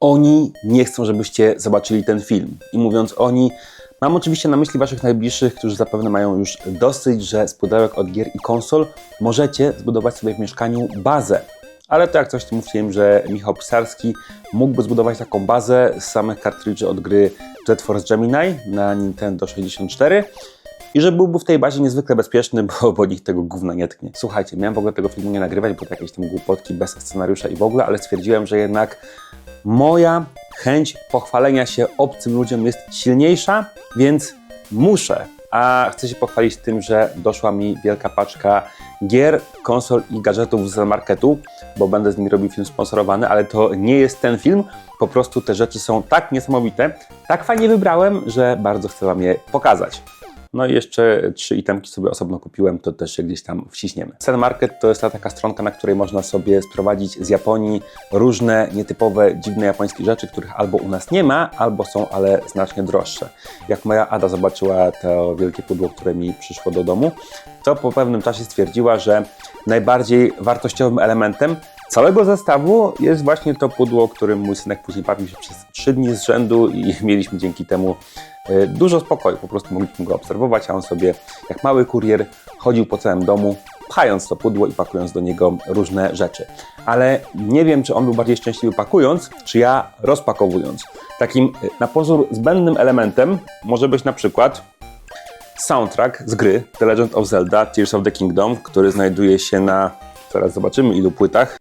Oni nie chcą, żebyście zobaczyli ten film. I mówiąc oni, mam oczywiście na myśli waszych najbliższych, którzy zapewne mają już dosyć, że z pudełek od gier i konsol możecie zbudować sobie w mieszkaniu bazę. Ale to jak coś, to że Michał Pisarski mógłby zbudować taką bazę z samych kartridży od gry Jet Force Gemini na Nintendo 64 i że byłby w tej bazie niezwykle bezpieczny, bo, bo nikt tego gówna nie tknie. Słuchajcie, miałem w ogóle tego filmu nie nagrywać, bo to jakieś tam głupotki bez scenariusza i w ogóle, ale stwierdziłem, że jednak moja chęć pochwalenia się obcym ludziom jest silniejsza, więc muszę. A chcę się pochwalić tym, że doszła mi wielka paczka gier, konsol i gadżetów z marketu, bo będę z nimi robił film sponsorowany, ale to nie jest ten film. Po prostu te rzeczy są tak niesamowite, tak fajnie wybrałem, że bardzo chcę Wam je pokazać. No i jeszcze trzy itemki sobie osobno kupiłem, to też gdzieś tam wciśniemy. Sen Market to jest ta taka stronka, na której można sobie sprowadzić z Japonii różne nietypowe, dziwne japońskie rzeczy, których albo u nas nie ma, albo są, ale znacznie droższe. Jak moja Ada zobaczyła to wielkie pudło, które mi przyszło do domu, to po pewnym czasie stwierdziła, że najbardziej wartościowym elementem całego zestawu jest właśnie to pudło, którym mój synek później bawił się przez trzy dni z rzędu i mieliśmy dzięki temu e, dużo spokoju. Po prostu mogliśmy go obserwować, a on sobie jak mały kurier chodził po całym domu, pchając to pudło i pakując do niego różne rzeczy. Ale nie wiem, czy on był bardziej szczęśliwy pakując, czy ja rozpakowując. Takim e, na pozór zbędnym elementem może być na przykład soundtrack z gry The Legend of Zelda Tears of the Kingdom, który znajduje się na, zaraz zobaczymy ilu płytach,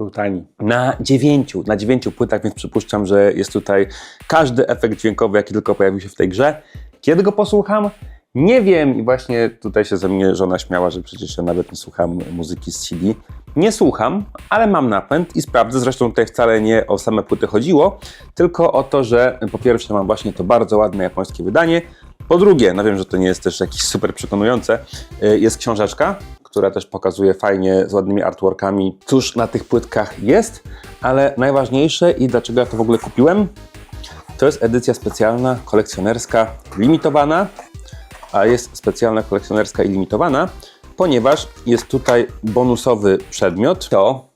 był tani. Na dziewięciu, na dziewięciu płytach, więc przypuszczam, że jest tutaj każdy efekt dźwiękowy, jaki tylko pojawił się w tej grze. Kiedy go posłucham? Nie wiem i właśnie tutaj się ze mnie żona śmiała, że przecież ja nawet nie słucham muzyki z CD. Nie słucham, ale mam napęd i sprawdzę. Zresztą tutaj wcale nie o same płyty chodziło, tylko o to, że po pierwsze mam właśnie to bardzo ładne japońskie wydanie. Po drugie, no wiem, że to nie jest też jakieś super przekonujące, y, jest książeczka, która też pokazuje fajnie z ładnymi artworkami, cóż na tych płytkach jest, ale najważniejsze i dlaczego ja to w ogóle kupiłem, to jest edycja specjalna, kolekcjonerska, limitowana, a jest specjalna, kolekcjonerska i limitowana, ponieważ jest tutaj bonusowy przedmiot. To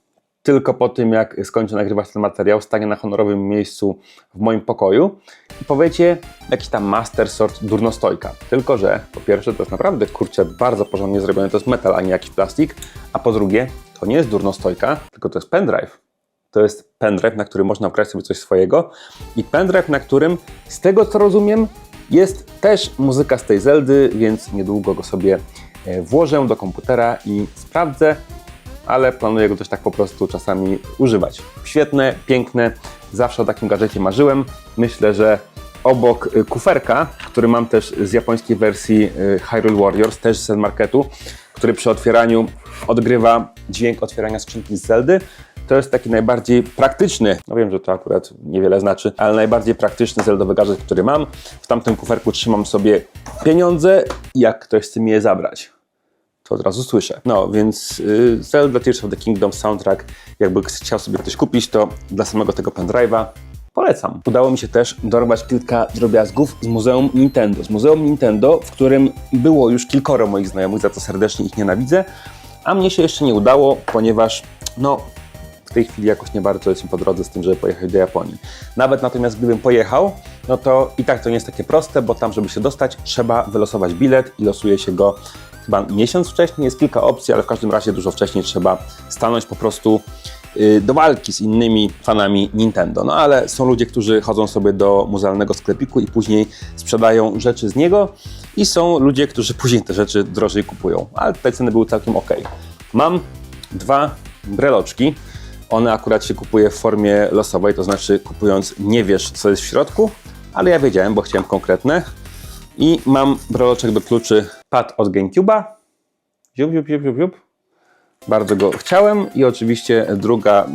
tylko po tym, jak skończę nagrywać ten materiał, stanie na honorowym miejscu w moim pokoju i powiecie jakiś tam master sort durnostojka. Tylko, że po pierwsze to jest naprawdę, kurczę, bardzo porządnie zrobione, to jest metal, a nie jakiś plastik, a po drugie to nie jest durnostojka, tylko to jest pendrive. To jest pendrive, na którym można wgrać sobie coś swojego i pendrive, na którym, z tego co rozumiem, jest też muzyka z tej Zeldy, więc niedługo go sobie e, włożę do komputera i sprawdzę, ale planuję go też tak po prostu czasami używać. Świetne, piękne, zawsze o takim gadżecie marzyłem. Myślę, że obok y, kuferka, który mam też z japońskiej wersji y, Hyrule Warriors, też z marketu, który przy otwieraniu odgrywa dźwięk otwierania skrzynki z Zeldy, to jest taki najbardziej praktyczny, no wiem, że to akurat niewiele znaczy, ale najbardziej praktyczny zeldowy gadżet, który mam. W tamtym kuferku trzymam sobie pieniądze, jak ktoś chce mi je zabrać to od razu słyszę. No, więc y, Zelda Tears of the Kingdom soundtrack, jakby chciał sobie ktoś kupić, to dla samego tego pendrive'a polecam. Udało mi się też dorwać kilka drobiazgów z Muzeum Nintendo. Z Muzeum Nintendo, w którym było już kilkoro moich znajomych, za co serdecznie ich nienawidzę, a mnie się jeszcze nie udało, ponieważ no, w tej chwili jakoś nie bardzo jest mi po drodze z tym, żeby pojechać do Japonii. Nawet natomiast gdybym pojechał, no to i tak to nie jest takie proste, bo tam, żeby się dostać, trzeba wylosować bilet i losuje się go chyba miesiąc wcześniej, jest kilka opcji, ale w każdym razie dużo wcześniej trzeba stanąć po prostu y, do walki z innymi fanami Nintendo. No ale są ludzie, którzy chodzą sobie do muzealnego sklepiku i później sprzedają rzeczy z niego i są ludzie, którzy później te rzeczy drożej kupują, ale te ceny były całkiem ok. Mam dwa breloczki. One akurat się kupuje w formie losowej, to znaczy kupując nie wiesz co jest w środku, ale ja wiedziałem, bo chciałem konkretne. I mam breloczek do kluczy pad od GameCube'a. Ziup, ziup, ziup, ziup, ziup. Bardzo go chciałem i oczywiście druga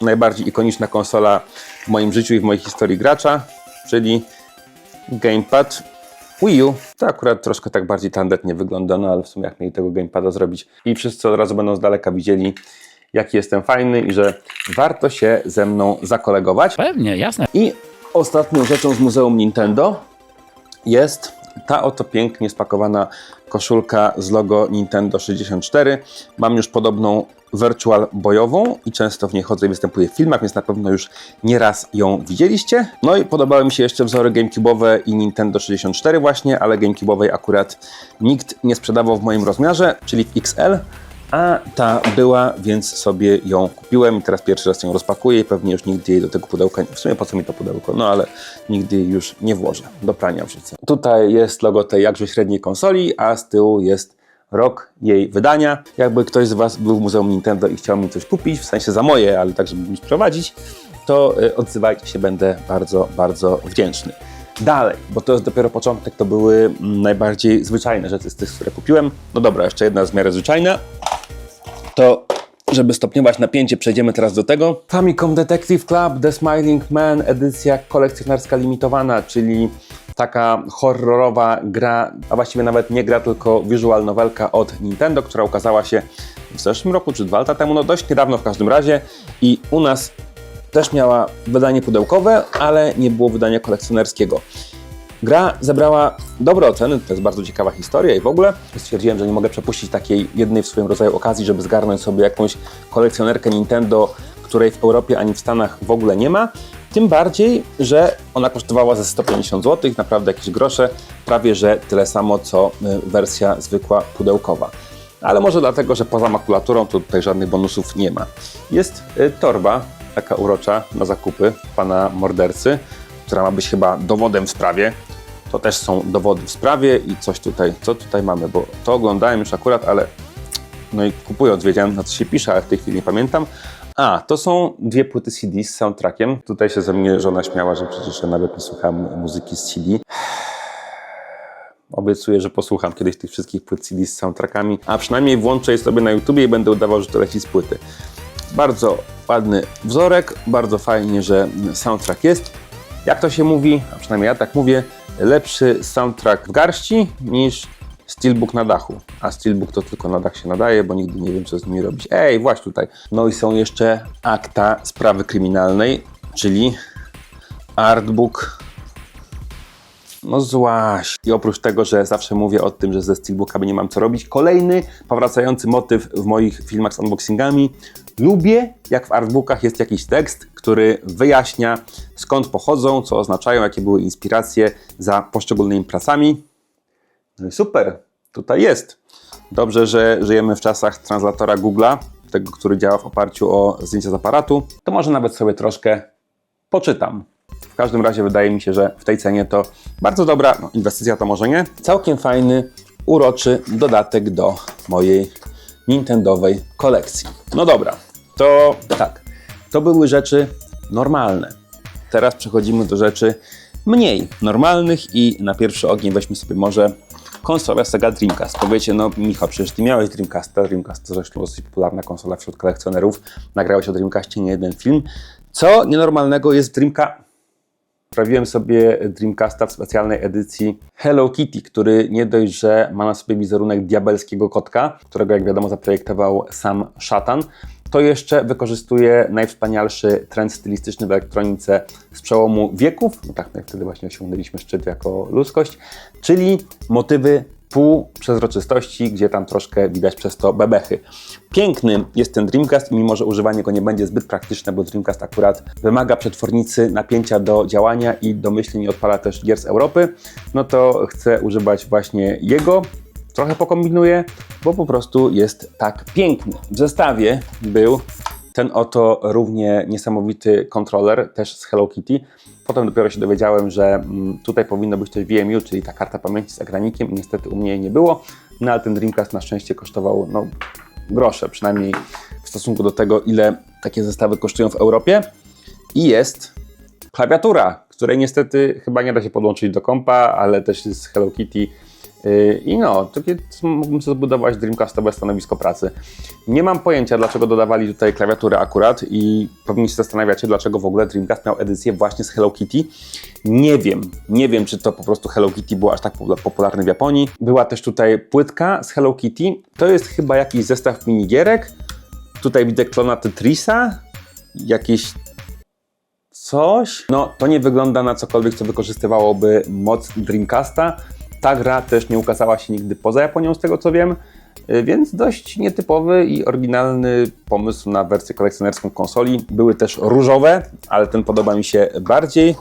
najbardziej ikoniczna konsola w moim życiu i w mojej historii gracza, czyli gamepad Wii U. To akurat troszkę tak bardziej tandetnie wygląda, no ale w sumie jak mieli tego gamepada zrobić i wszyscy od razu będą z daleka widzieli, jaki jestem fajny i że warto się ze mną zakolegować. Pewnie, jasne. I ostatnią rzeczą z Muzeum Nintendo jest ta oto pięknie spakowana koszulka z logo Nintendo 64. Mam już podobną virtual bojową i często w niej chodzę i występuję w filmach, więc na pewno już nieraz ją widzieliście. No i podobały mi się jeszcze wzory GameCube'owe i Nintendo 64 właśnie, ale GameCube'owej akurat nikt nie sprzedawał w moim rozmiarze, czyli w XL. A ta była, więc sobie ją kupiłem i teraz pierwszy raz ją rozpakuję i pewnie już nigdy jej do tego pudełka, w sumie po co mi to pudełko, no ale nigdy już nie włożę, do prania wrzucę. Tutaj jest logo tej jakże średniej konsoli, a z tyłu jest rok jej wydania. Jakby ktoś z Was był w Muzeum Nintendo i chciał mi coś kupić, w sensie za moje, ale tak, żeby mi sprowadzić, to y, odzywajcie się, będę bardzo, bardzo wdzięczny. Dalej, bo to jest dopiero początek, to były mm, najbardziej zwyczajne rzeczy z tych, które kupiłem. No dobra, jeszcze jedna w miarę zwyczajna. To, żeby stopniować napięcie, przejdziemy teraz do tego. Famicom Detective Club The Smiling Man, edycja kolekcjonerska limitowana, czyli taka horrorowa gra, a właściwie nawet nie gra, tylko visual novelka od Nintendo, która ukazała się w zeszłym roku czy dwa lata temu, no dość niedawno w każdym razie i u nas też miała wydanie pudełkowe, ale nie było wydania kolekcjonerskiego. Gra zebrała dobre oceny, to jest bardzo ciekawa historia i w ogóle stwierdziłem, że nie mogę przepuścić takiej jednej w swoim rodzaju okazji, żeby zgarnąć sobie jakąś kolekcjonerkę Nintendo, której w Europie ani w Stanach w ogóle nie ma. Tym bardziej, że ona kosztowała ze 150 zł, naprawdę jakieś grosze, prawie że tyle samo co y, wersja zwykła pudełkowa. Ale może dlatego, że poza makulaturą to tutaj żadnych bonusów nie ma. Jest y, torba, taka urocza na zakupy pana mordercy, która ma być chyba dowodem w sprawie. To też są dowody w sprawie i coś tutaj, co tutaj mamy, bo to oglądałem już akurat, ale no i kupując wiedziałem na co się pisze, ale w tej chwili nie pamiętam. A, to są dwie płyty CD z soundtrackiem. Tutaj się ze mnie żona śmiała, że przecież ja nawet nie słucham muzyki z CD. Obiecuję, że posłucham kiedyś tych wszystkich płyt CD z soundtrackami, a przynajmniej włączę je sobie na YouTubie i będę udawał, że to leci z płyty. Bardzo ładny wzorek, bardzo fajnie, że soundtrack jest. Jak to się mówi, a przynajmniej ja tak mówię, lepszy soundtrack w garści niż Steelbook na dachu. A Steelbook to tylko na dach się nadaje, bo nigdy nie wiem, co z nimi robić. Ej, właśnie tutaj. No i są jeszcze akta sprawy kryminalnej, czyli artbook no złaś. I oprócz tego, że zawsze mówię o tym, że ze Steelbookami nie mam co robić, kolejny powracający motyw w moich filmach z unboxingami. Lubię, jak w artbookach jest jakiś tekst, który wyjaśnia skąd pochodzą, co oznaczają, jakie były inspiracje za poszczególnymi pracami. No i super, tutaj jest. Dobrze, że żyjemy w czasach translatora Google'a, tego, który działa w oparciu o zdjęcia z aparatu. To może nawet sobie troszkę poczytam. W każdym razie wydaje mi się, że w tej cenie to bardzo dobra no, inwestycja, to może nie. Całkiem fajny, uroczy dodatek do mojej Nintendowej kolekcji. No dobra, to tak. To były rzeczy normalne. Teraz przechodzimy do rzeczy mniej normalnych i na pierwszy ogień weźmy sobie może konsolę Sega Dreamcast. Powiecie, no Michał, przecież ty miałeś Dreamcasta. Dreamcast to zresztą dosyć popularna konsola wśród kolekcjonerów. Nagrałeś o Dreamcastie nie jeden film. Co nienormalnego jest Dreamcast? Sprawiłem sobie Dreamcasta w specjalnej edycji Hello Kitty, który nie dość, że ma na sobie wizerunek diabelskiego kotka, którego jak wiadomo zaprojektował sam szatan, to jeszcze wykorzystuje najwspanialszy trend stylistyczny w elektronice z przełomu wieków, no tak jak wtedy właśnie osiągnęliśmy szczyt jako ludzkość, czyli motywy półprzezroczystości, gdzie tam troszkę widać przez to bebechy. Piękny jest ten Dreamcast, mimo że używanie go nie będzie zbyt praktyczne, bo Dreamcast akurat wymaga przetwornicy napięcia do działania i domyślnie nie odpala też gier z Europy, no to chcę używać właśnie jego. Trochę pokombinuję, bo po prostu jest tak piękny. W zestawie był ten oto równie niesamowity kontroler, też z Hello Kitty. Potem dopiero się dowiedziałem, że mm, tutaj powinno być też VMU, czyli ta karta pamięci z ekranikiem niestety u mnie jej nie było. No ale ten Dreamcast na szczęście kosztował no, grosze, przynajmniej w stosunku do tego, ile takie zestawy kosztują w Europie. I jest klawiatura, której niestety chyba nie da się podłączyć do kompa, ale też jest z Hello Kitty. Yy, I no, takie mógłbym sobie zbudować Dreamcastowe stanowisko pracy. Nie mam pojęcia, dlaczego dodawali tutaj klawiaturę akurat i pewnie się zastanawiacie, dlaczego w ogóle Dreamcast miał edycję właśnie z Hello Kitty. Nie wiem, nie wiem, czy to po prostu Hello Kitty było aż tak popularne w Japonii. Była też tutaj płytka z Hello Kitty. To jest chyba jakiś zestaw minigierek. Tutaj widzę klona Tetrisa, jakieś coś. No, to nie wygląda na cokolwiek, co wykorzystywałoby moc Dreamcasta. Ta gra też nie ukazała się nigdy poza Japonią, z tego co wiem, y, więc dość nietypowy i oryginalny pomysł na wersję kolekcjonerską konsoli. Były też różowe, ale ten podoba mi się bardziej.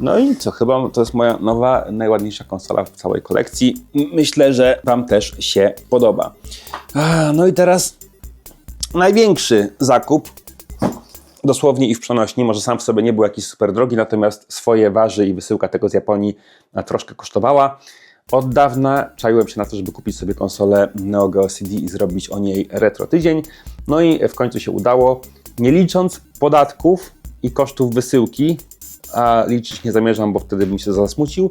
No i co, chyba to jest moja nowa, najładniejsza konsola w całej kolekcji. Myślę, że Wam też się podoba. No i teraz największy zakup, dosłownie i w przenośni, może sam w sobie nie był jakiś super drogi, natomiast swoje waży i wysyłka tego z Japonii troszkę kosztowała. Od dawna czaiłem się na to, żeby kupić sobie konsolę Neo Geo CD i zrobić o niej retro tydzień. No i w końcu się udało. Nie licząc podatków i kosztów wysyłki, a liczyć nie zamierzam, bo wtedy bym się zasmucił,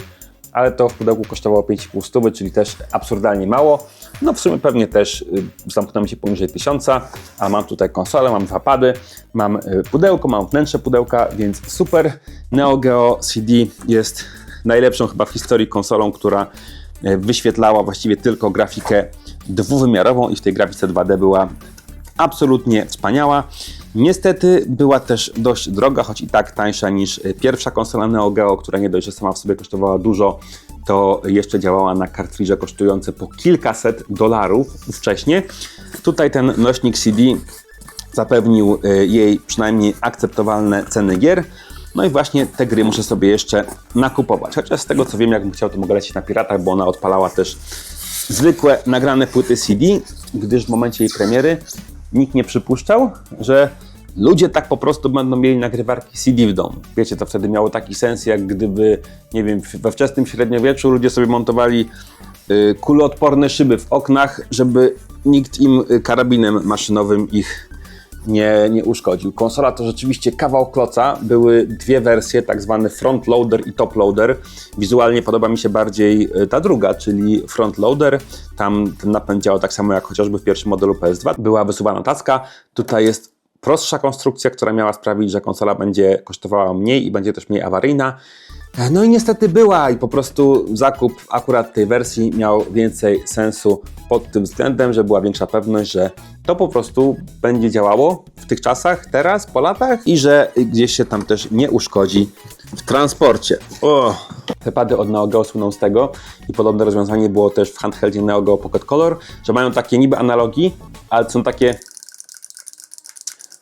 ale to w pudełku kosztowało 5,5 stówy, czyli też absurdalnie mało. No w sumie pewnie też y, zamknąłem się poniżej 1000, a mam tutaj konsolę, mam dwa pady, mam y, pudełko, mam wnętrze pudełka, więc super. Neo Geo CD jest najlepszą chyba w historii konsolą, która y, wyświetlała właściwie tylko grafikę dwuwymiarową i w tej grafice 2D była absolutnie wspaniała. Niestety była też dość droga, choć i tak tańsza niż y, pierwsza konsola Neo Geo, która nie dość, że sama w sobie kosztowała dużo, to jeszcze działała na kartridże kosztujące po kilkaset dolarów wcześniej. Tutaj ten nośnik CD zapewnił y, jej przynajmniej akceptowalne ceny gier. No i właśnie te gry muszę sobie jeszcze nakupować. Chociaż z tego co wiem, jakbym chciał, to mogę lecieć na piratach, bo ona odpalała też zwykłe nagrane płyty CD, gdyż w momencie jej premiery nikt nie przypuszczał, że ludzie tak po prostu będą mieli nagrywarki CD w domu. Wiecie, to wtedy miało taki sens, jak gdyby, nie wiem, we wczesnym średniowieczu ludzie sobie montowali y, kuloodporne szyby w oknach, żeby nikt im y, karabinem maszynowym ich nie, nie uszkodził. Konsola to rzeczywiście kawał kloca. Były dwie wersje, tak zwany front loader i top loader. Wizualnie podoba mi się bardziej y, ta druga, czyli front loader. Tam ten napęd działał tak samo jak chociażby w pierwszym modelu PS2. Była wysuwana tacka. Tutaj jest prostsza konstrukcja, która miała sprawić, że konsola będzie kosztowała mniej i będzie też mniej awaryjna. No i niestety była i po prostu zakup akurat tej wersji miał więcej sensu pod tym względem, że była większa pewność, że to po prostu będzie działało w tych czasach, teraz, po latach i że gdzieś się tam też nie uszkodzi w transporcie. O. Te pady od Neo Geo słyną z tego i podobne rozwiązanie było też w handheldzie Neo Geo Pocket Color, że mają takie niby analogi, ale są takie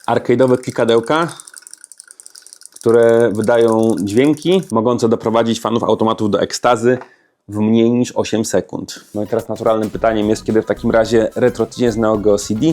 arcade'owe klikadełka, które wydają dźwięki mogące doprowadzić fanów automatów do ekstazy w mniej niż 8 sekund. No i teraz naturalnym pytaniem jest, kiedy w takim razie retro tydzień z Neo Geo CD,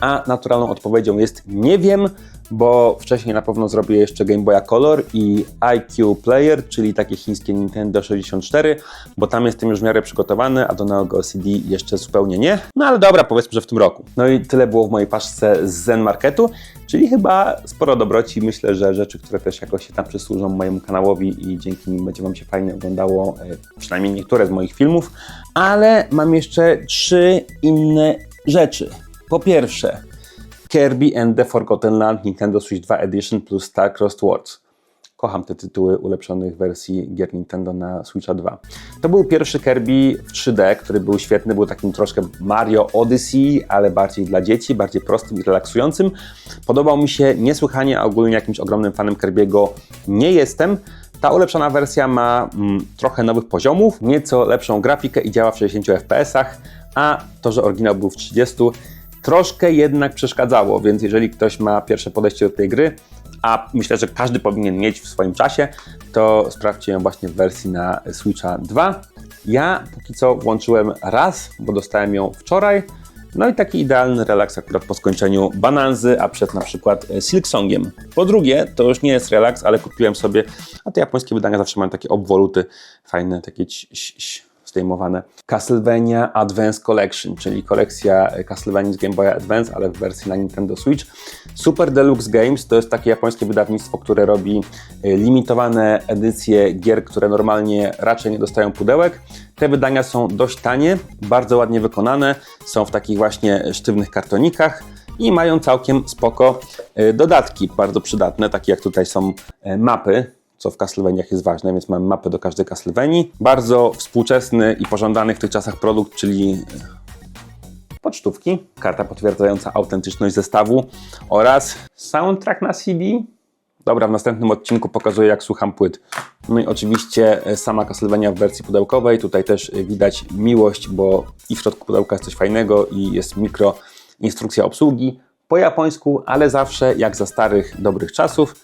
a naturalną odpowiedzią jest nie wiem, bo wcześniej na pewno zrobię jeszcze Game Boya Color i IQ Player, czyli takie chińskie Nintendo 64, bo tam jestem już w miarę przygotowany, a do Neo CD jeszcze zupełnie nie. No ale dobra, powiedzmy, że w tym roku. No i tyle było w mojej paczce z Zen Marketu, czyli chyba sporo dobroci. Myślę, że rzeczy, które też jakoś się tam przysłużą mojemu kanałowi i dzięki nim będzie Wam się fajnie oglądało, e, przynajmniej niektóre z moich filmów. Ale mam jeszcze trzy inne rzeczy. Po pierwsze, Kirby and the Forgotten Land Nintendo Switch 2 Edition plus Star Crossed Worlds. Kocham te tytuły ulepszonych wersji gier Nintendo na Switcha 2. To był pierwszy Kirby w 3D, który był świetny, był takim troszkę Mario Odyssey, ale bardziej dla dzieci, bardziej prostym i relaksującym. Podobał mi się niesłychanie, a ogólnie jakimś ogromnym fanem Kirby'ego nie jestem. Ta ulepszona wersja ma mm, trochę nowych poziomów, nieco lepszą grafikę i działa w 60 fps, a to, że oryginał był w 30, troszkę jednak przeszkadzało, więc jeżeli ktoś ma pierwsze podejście do tej gry, a myślę, że każdy powinien mieć w swoim czasie, to sprawdźcie ją właśnie w wersji na Switcha 2. Ja póki co włączyłem raz, bo dostałem ją wczoraj. No i taki idealny relaks akurat po skończeniu Bananzy, a przed na przykład Silksongiem. Po drugie, to już nie jest relaks, ale kupiłem sobie, a te japońskie wydania zawsze mają takie obwoluty fajne, takie ć, zdejmowane. Castlevania Advance Collection, czyli kolekcja Castlevania z Game Boy Advance, ale w wersji na Nintendo Switch. Super Deluxe Games to jest takie japońskie wydawnictwo, które robi y, limitowane edycje gier, które normalnie raczej nie dostają pudełek. Te wydania są dość tanie, bardzo ładnie wykonane, są w takich właśnie sztywnych kartonikach i mają całkiem spoko y, dodatki, bardzo przydatne, takie jak tutaj są mapy, co w Castlevaniach jest ważne, więc mam mapę do każdej Castlevanii. Bardzo współczesny i pożądany w tych czasach produkt, czyli pocztówki, karta potwierdzająca autentyczność zestawu oraz soundtrack na CD. Dobra, w następnym odcinku pokazuję, jak słucham płyt. No i oczywiście e, sama Castlevania w wersji pudełkowej. Tutaj też e, widać miłość, bo i w środku pudełka jest coś fajnego i jest mikro instrukcja obsługi po japońsku, ale zawsze jak za starych, dobrych czasów.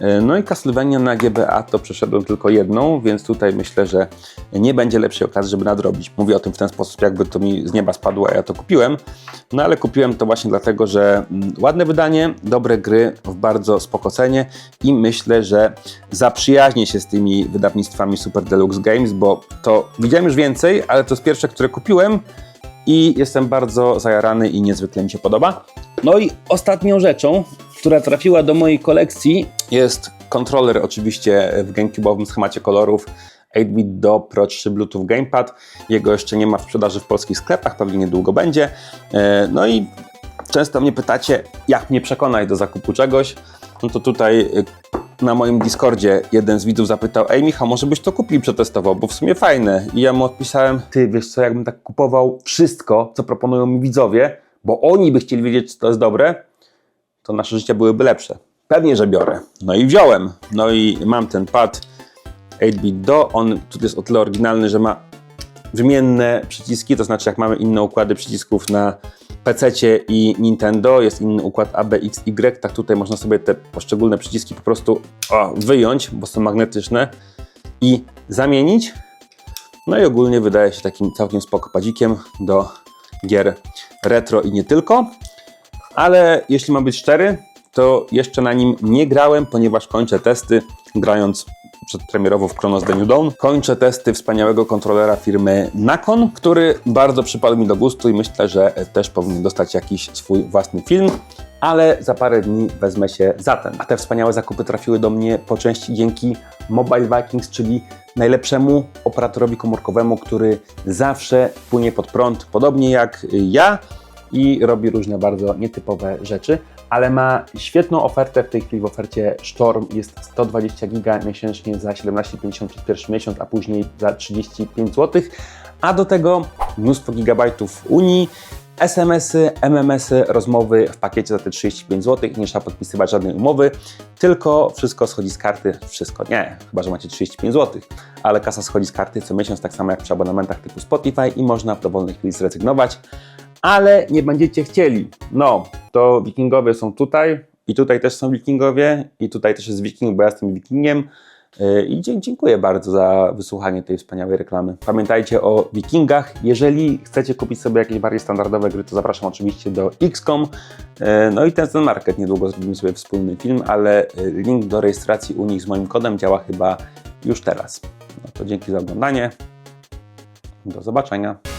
E, No i Castlevania na GBA to przeszedłem tylko jedną, więc tutaj myślę, że nie będzie lepszej okazji, żeby nadrobić. Mówię o tym w ten sposób, jakby to mi z nieba spadło, a ja to kupiłem. No ale kupiłem to właśnie dlatego, że mm, ładne wydanie, dobre gry w bardzo spoko cenie i myślę, że zaprzyjaźnię się z tymi wydawnictwami Super Deluxe Games, bo to widziałem już więcej, ale to jest pierwsze, które kupiłem i jestem bardzo zajarany i niezwykle mi się podoba. No i ostatnią rzeczą, która trafiła do mojej kolekcji jest kontroler oczywiście w GameCube'owym schemacie kolorów 8-bit do Pro 3 Bluetooth Gamepad. Jego jeszcze nie ma w sprzedaży w polskich sklepach, pewnie niedługo będzie. E, No i często mnie pytacie, jak mnie przekonać do zakupu czegoś. No to tutaj e, na moim Discordzie jeden z widzów zapytał, ej Michał, może byś to kupił i przetestował, bo w sumie fajne. I ja mu odpisałem, ty wiesz co, jakbym tak kupował wszystko, co proponują mi widzowie, bo oni by chcieli wiedzieć, czy to jest dobre, to nasze życia byłyby lepsze. Pewnie, że biorę. No i wziąłem. No i mam ten pad 8-bit do. On tu jest o tyle oryginalny, że ma wymienne przyciski, to znaczy jak mamy inne układy przycisków na PC i Nintendo, jest inny układ A, B, X, Y, tak tutaj można sobie te poszczególne przyciski po prostu o, wyjąć, bo są magnetyczne i zamienić. No i ogólnie wydaje się takim całkiem spoko padzikiem do gier retro i nie tylko. Ale jeśli mam być szczery, to jeszcze na nim nie grałem, ponieważ kończę testy grając przedpremierowo w Chronos The New Dawn. Kończę testy wspaniałego kontrolera firmy Nakon, który bardzo przypadł mi do gustu i myślę, że też powinien dostać jakiś swój własny film. Ale za parę dni wezmę się za ten. A te wspaniałe zakupy trafiły do mnie po części dzięki Mobile Vikings, czyli najlepszemu operatorowi komórkowemu, który zawsze płynie pod prąd, podobnie jak ja i robi różne bardzo nietypowe rzeczy, ale ma świetną ofertę. W tej chwili w ofercie Storm jest 120 giga miesięcznie za 17,50 przez pierwszy miesiąc, a później za 35 zł, a do tego mnóstwo gigabajtów Unii, SMS-y, MMS-y, rozmowy w pakiecie za te 35 zł nie trzeba podpisywać żadnej umowy, tylko wszystko schodzi z karty, wszystko nie, chyba że macie 35 zł, ale kasa schodzi z karty co miesiąc, tak samo jak przy abonamentach typu Spotify i można w dowolnej chwili zrezygnować ale nie będziecie chcieli. No, to wikingowie są tutaj i tutaj też są wikingowie i tutaj też jest wiking, bo ja jestem wikingiem. Yy, I dziękuję bardzo za wysłuchanie tej wspaniałej reklamy. Pamiętajcie o wikingach. Jeżeli chcecie kupić sobie jakieś bardziej standardowe gry, to zapraszam oczywiście do XCOM. Yy, No i ten, ten market niedługo zrobimy sobie wspólny film, ale yy, link do rejestracji u nich z moim kodem działa chyba już teraz. No to dzięki za oglądanie. Do zobaczenia.